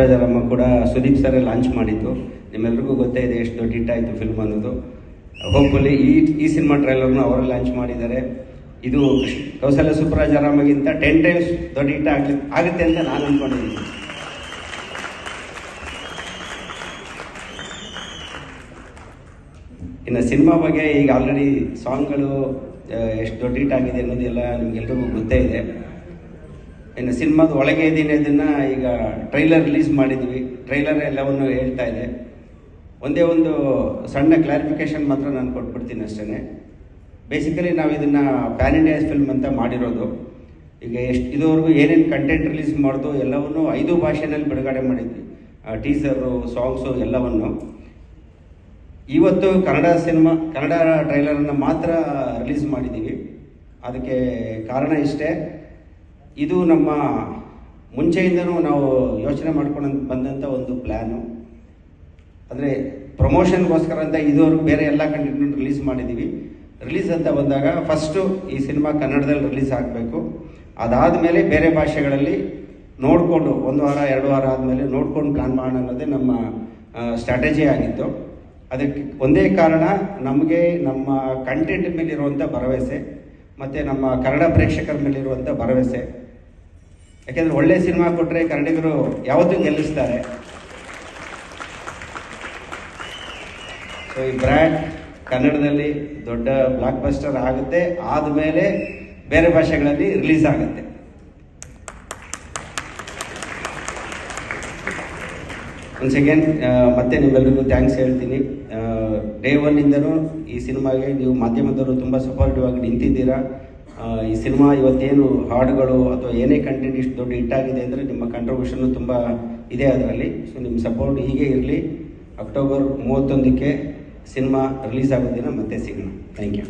ರಾಜಾರಾಮ ಕೂಡ Sudeep sir launch ಮಾಡಿದ್ದು. ನಿಮ್ಮೆಲ್ರಿಗೂ ಗೊತ್ತೇ ಇದೆ ಎಷ್ಟು ದೊಡ್ಡ ಹಿಟ್ ಆಯಿತು ಫಿಲ್ಮ್ ಅನ್ನೋದು. ಹೋಪ್ಫುಲಿ ಈ ಈ ಸಿನಿಮಾ ಟ್ರೈಲರ್ನು ಅವರು ಲಾಂಚ್ ಮಾಡಿದ್ದಾರೆ. ಇದು ಕೌಶಲ್ಯ ಸುಬ್ರಾಜಾರಾಮಗಿಂತ ಟೆನ್ ಟೈಮ್ಸ್ ದೊಡ್ಡ ಹಿಟ್ ಆಗ್ಲಿ, ಆಗುತ್ತೆ ಅಂತ ನಾನು ಅಂದ್ಕೊಂಡಿದ್ದೀನಿ ಇನ್ನು ಸಿನಿಮಾ ಬಗ್ಗೆ ಈಗ ಆಲ್ರೆಡಿ ಸಾಂಗ್ಗಳು ಎಷ್ಟು ದೊಡ್ಡ ಹಿಟ್ ಆಗಿದೆ ಅನ್ನೋದೆಲ್ಲ ನಿಮ್ಗೆಲ್ರಿಗೂ ಗೊತ್ತೇ ಇದೆ. ಇನ್ನು ಸಿನಿಮಾದ ಒಳಗೆ ಇದ್ದೀನಿ ಅದನ್ನ ಈಗ ಟ್ರೈಲರ್ ರಿಲೀಸ್ ಮಾಡಿದ್ವಿ. ಟ್ರೈಲರ್ ಎಲ್ಲವನ್ನು ಹೇಳ್ತಾ ಇದೆ. ಒಂದೇ ಒಂದು ಸಣ್ಣ ಕ್ಲಾರಿಫಿಕೇಶನ್ ಮಾತ್ರ ನಾನು ಕೊಟ್ಬಿಡ್ತೀನಿ ಅಷ್ಟೇ ಬೇಸಿಕಲಿ ನಾವು ಇದನ್ನು ಪ್ಯಾನ್ ಇಂಡಿಯಾ ಫಿಲ್ಮ್ ಅಂತ ಮಾಡಿರೋದು. ಈಗ ಎಷ್ಟು ಇದುವರೆಗೂ ಏನೇನು ಕಂಟೆಂಟ್ ರಿಲೀಸ್ ಮಾಡೋದು ಎಲ್ಲವನ್ನು ಐದು ಭಾಷೆನಲ್ಲಿ ಬಿಡುಗಡೆ ಮಾಡಿದ್ವಿ. ಟೀಸರು ಸಾಂಗ್ಸು ಎಲ್ಲವನ್ನು. ಇವತ್ತು ಕನ್ನಡ ಸಿನಿಮಾ, ಕನ್ನಡ ಟ್ರೈಲರನ್ನು ಮಾತ್ರ ರಿಲೀಸ್ ಮಾಡಿದ್ದೀವಿ. ಅದಕ್ಕೆ ಕಾರಣ ಇಷ್ಟೇ. ಇದು ನಮ್ಮ ಮುಂಚೆಯಿಂದನೂ ನಾವು ಯೋಚನೆ ಮಾಡ್ಕೊಂಡು ಬಂದಂಥ ಒಂದು ಪ್ಲ್ಯಾನು ಅಂದರೆ ಪ್ರಮೋಷನ್ಗೋಸ್ಕರ ಅಂತ ಇದುವರೆಗೂ ಬೇರೆ ಎಲ್ಲ ಕಂಟೆಂಟ್ ರಿಲೀಸ್ ಮಾಡಿದ್ದೀವಿ ರಿಲೀಸ್ ಅಂತ ಬಂದಾಗ ಫಸ್ಟು ಈ ಸಿನಿಮಾ ಕನ್ನಡದಲ್ಲಿ ರಿಲೀಸ್ ಆಗಬೇಕು. ಅದಾದ ಮೇಲೆ ಬೇರೆ ಭಾಷೆಗಳಲ್ಲಿ ನೋಡಿಕೊಂಡು, ಒಂದು ವಾರ, ಎರಡು ವಾರ ಆದಮೇಲೆ ನೋಡ್ಕೊಂಡು ಪ್ಲ್ಯಾನ್ ಮಾಡೋಣ ಅನ್ನೋದೇ ನಮ್ಮ ಸ್ಟ್ರಾಟಜಿ ಆಗಿತ್ತು. ಅದಕ್ಕೆ ಒಂದೇ ಕಾರಣ ನಮಗೆ ನಮ್ಮ ಕಂಟೆಂಟ್ ಮೇಲಿರುವಂಥ ಭರವಸೆ, ಮತ್ತು ನಮ್ಮ ಕನ್ನಡ ಪ್ರೇಕ್ಷಕರ ಮೇಲಿರುವಂಥ ಭರವಸೆ. ಯಾಕೆಂದರೆ ಒಳ್ಳೆ ಸಿನಿಮಾ ಕೊಟ್ಟರೆ ಕನ್ನಡಿಗರು ಯಾವತ್ತೂ ಗೆಲ್ಲಿಸ್ತಾರೆ. ಸೊ ಈ ಬ್ರ್ಯಾಂಡ್ ಕನ್ನಡದಲ್ಲಿ ದೊಡ್ಡ ಬ್ಲಾಕ್ ಬಸ್ಟರ್ ಆಗುತ್ತೆ. ಆದಮೇಲೆ ಬೇರೆ ಭಾಷೆಗಳಲ್ಲಿ ರಿಲೀಸ್ ಆಗುತ್ತೆ. ಒನ್ಸ್ ಸೆಕೆಂಡ್ ಮತ್ತೆ ನಿಮ್ಮೆಲ್ಲರಿಗೂ ಥ್ಯಾಂಕ್ಸ್ ಹೇಳ್ತೀನಿ. ಡೇ ಒನ್ನಿಂದನೂ ಈ ಸಿನಿಮಾಗೆ ನೀವು ಮಾಧ್ಯಮದವರು ತುಂಬ ಸಪೋರ್ಟಿವ್ ಆಗಿ ನಿಂತಿದ್ದೀರಾ. ಈ ಸಿನಿಮಾ ಇವತ್ತೇನು ಹಾಡುಗಳು ಅಥವಾ ಏನೇ ಕಂಟೆಂಟ್ ಇಷ್ಟು ದೊಡ್ಡ ಹಿಟ್ಟಾಗಿದೆ ಅಂದರೆ ನಿಮ್ಮ ಕಾಂಟ್ರಿಬ್ಯೂಷನ್ ತುಂಬ ಇದೆ ಅದರಲ್ಲಿ. ಸೊ ನಿಮ್ಮ ಸಪೋರ್ಟ್ ಹೀಗೆ ಇರಲಿ. ಅಕ್ಟೋಬರ್ ಮೂವತ್ತೊಂದಕ್ಕೆ ಸಿನಿಮಾ ರಿಲೀಸ್ ಆಗೋ ದಿನ ಮತ್ತೆ ಸಿಗೋಣ. Thank you